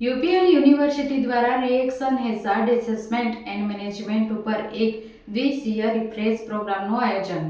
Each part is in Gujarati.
યુપીએલ યુનિવર્સિટી દ્વારા reaction hazard assessment and management ઉપર એક દ્વિસીય રિફ્રેશ પ્રોગ્રામનું આયોજન.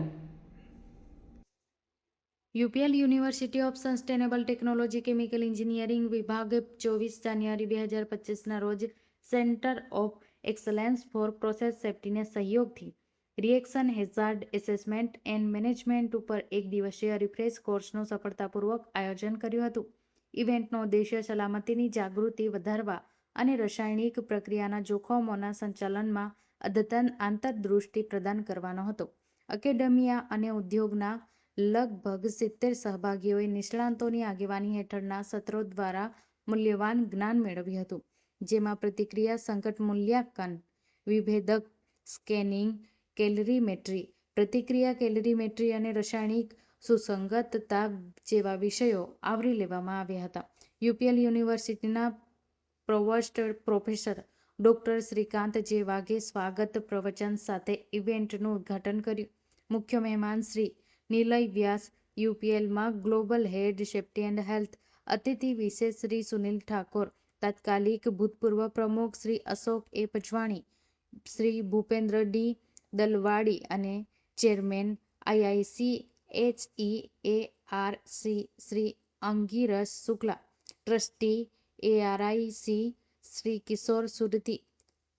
UPL university of sustainable technology chemical engineering વિભાગ ચોવીસ જાન્યુઆરી બે હજાર પચીસના રોજ centre of excellence for process સેફ્ટીને સહયોગથી reaction hazard assessment and management ઉપર એક દિવસીય રિફ્રેશ કોર્સનું સફળતાપૂર્વક આયોજન કર્યું હતું. ઇવેન્ટનો ઉદ્દેશ્ય સલામતીની જાગૃતિ વધારવા અને રાસાયણિક પ્રક્રિયાના જોખમોના સંચાલનમાં અદ્યતન આંતરદૃષ્ટિ પ્રદાન કરવાનો હતો. એકેડેમિયા અને ઉદ્યોગના લગભગ સિત્તેર સહભાગીઓએ નિષ્ણાતોની આગેવાની હેઠળના સત્રો દ્વારા મૂલ્યવાન જ્ઞાન મેળવ્યું હતું, જેમાં પ્રતિક્રિયા સંકટ મૂલ્યાંકન, વિભેદક સ્કેનિંગ કેલરીમેટ્રી, પ્રતિક્રિયા કેલરીમેટ્રી અને રાસાયણિક સુસંગતતા જેવા વિષયો આવરી લેવામાં આવ્યા હતા. યુપીએલ યુનિવર્સિટીના પ્રોવોસ્ટ પ્રોફેસર ડોક્ટર શ્રીકાંત જે વાઘે સ્વાગત પ્રવચન સાથે ઇવેન્ટનું ઉદ્ઘાટન કર્યું. મુખ્ય મહેમાન Shri Nilay Vyas, યુપીએલમાં global head safety and health અતિથિ વિશેષ શ્રી સુનિલ ઠાકોર, તાત્કાલિક ભૂતપૂર્વ પ્રમુખ શ્રી અશોક એ પજવાણી, શ્રી ભૂપેન્દ્ર ડી દલવાડી અને chairman IIC HEARC Shri Angiras Shukla trustee ARIC Shri Kishor Surti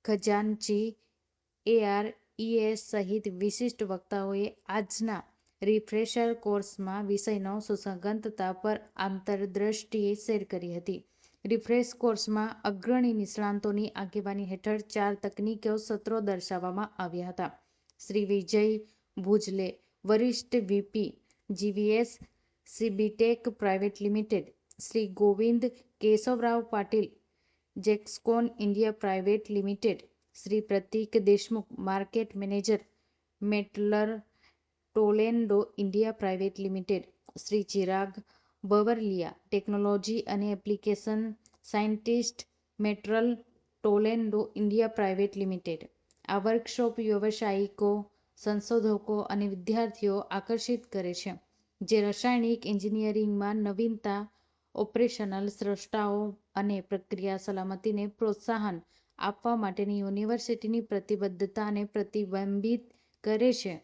ખજાનચી ARES સહિત વિશિષ્ટ વક્તાઓએ આજના રિફ્રેશર કોર્સમાં વિષયનો સુસંગતતા પર આંતરદ્રષ્ટિએ શેર કરી હતી રિફ્રેશ કોર્સમાં અગ્રણી નિષ્ણાતોની આગેવાની હેઠળ ચાર તકનીકીઓ સત્રો દર્શાવવામાં આવ્યા હતા શ્રી વિજય ભુજલે વરિષ્ઠ VP GVS CBTech private limited, Shri Govind Keshavrao Patil, જેક્સકોન India private limited, Shri Pratik Deshmukh, market manager, Mettler Toledo India private limited, Shri Chirag Bavarliya, technology અને application scientist Mettler Toledo India private limited. આ વર્કશોપ વ્યાવસાયિકો સંશોધકો અને વિદ્યાર્થીઓ આકર્ષિત કરે છે, જે રાસાયણિક એન્જિનિયરિંગમાં નવીનતા, ઓપરેશનલ સ્રષ્ટાઓ અને પ્રક્રિયા સલામતીને પ્રોત્સાહન આપવા માટેની યુનિવર્સિટીની પ્રતિબદ્ધતાને પ્રતિબિંબિત કરે છે.